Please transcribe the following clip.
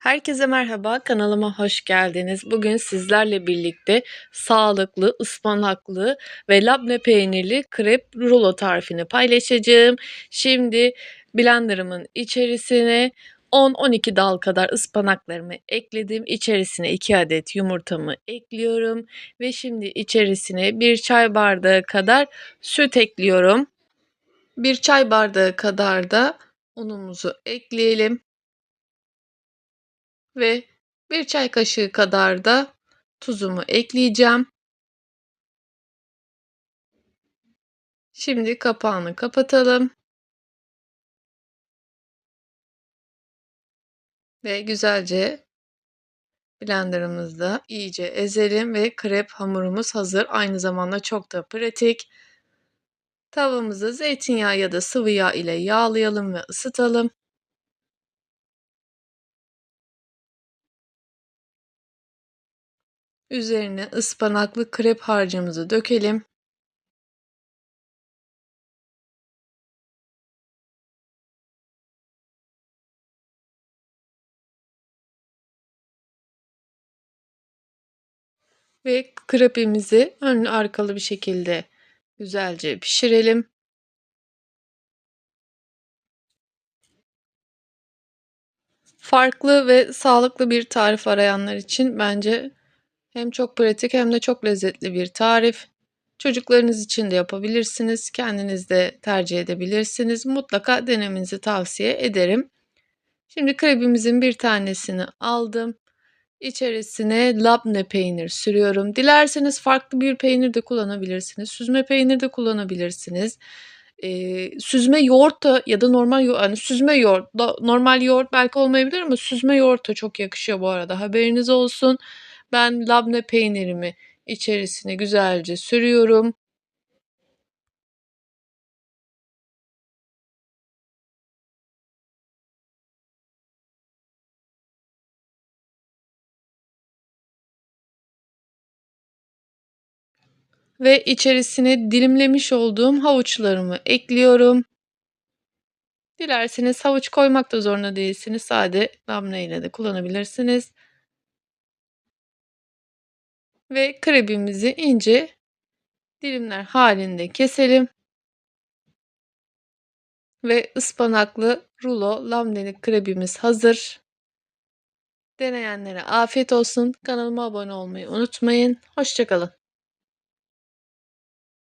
Herkese merhaba, kanalıma hoş geldiniz. Bugün sizlerle birlikte sağlıklı, ıspanaklı ve labne peynirli krep rulo tarifini paylaşacağım. Şimdi blenderımın içerisine 10-12 dal kadar ıspanaklarımı ekledim. İçerisine 2 adet yumurtamı ekliyorum ve şimdi içerisine 1 çay bardağı kadar süt ekliyorum. 1 çay bardağı kadar da unumuzu ekleyelim ve 1 çay kaşığı kadar da tuzumu ekleyeceğim. Şimdi kapağını kapatalım. Ve güzelce blenderımızda iyice ezelim ve krep hamurumuz hazır. Aynı zamanda çok da pratik. Tavamızı zeytinyağı ya da sıvı yağ ile yağlayalım ve ısıtalım. Üzerine ıspanaklı krep harcımızı dökelim. Ve krepimizi önlü arkalı bir şekilde güzelce pişirelim. Farklı ve sağlıklı bir tarif arayanlar için bence hem çok pratik hem de çok lezzetli bir tarif. Çocuklarınız için de yapabilirsiniz. Kendiniz de tercih edebilirsiniz. Mutlaka denemenizi tavsiye ederim. Şimdi krebimizin bir tanesini aldım. İçerisine labne peynir sürüyorum. Dilerseniz farklı bir peynir de kullanabilirsiniz. Süzme peynir de kullanabilirsiniz. Ee, süzme yoğurt da ya da normal yoğurt, yani süzme yoğurt, normal yoğurt belki olmayabilir ama süzme yoğurt da çok yakışıyor bu arada. Haberiniz olsun. Ben labne peynirimi içerisine güzelce sürüyorum. Ve içerisine dilimlemiş olduğum havuçlarımı ekliyorum. Dilerseniz havuç koymak da zorunda değilsiniz. Sade labne ile de kullanabilirsiniz. Ve krebimizi ince dilimler halinde keselim. Ve ıspanaklı rulo labneli krebimiz hazır. Deneyenlere afiyet olsun. Kanalıma abone olmayı unutmayın. Hoşçakalın.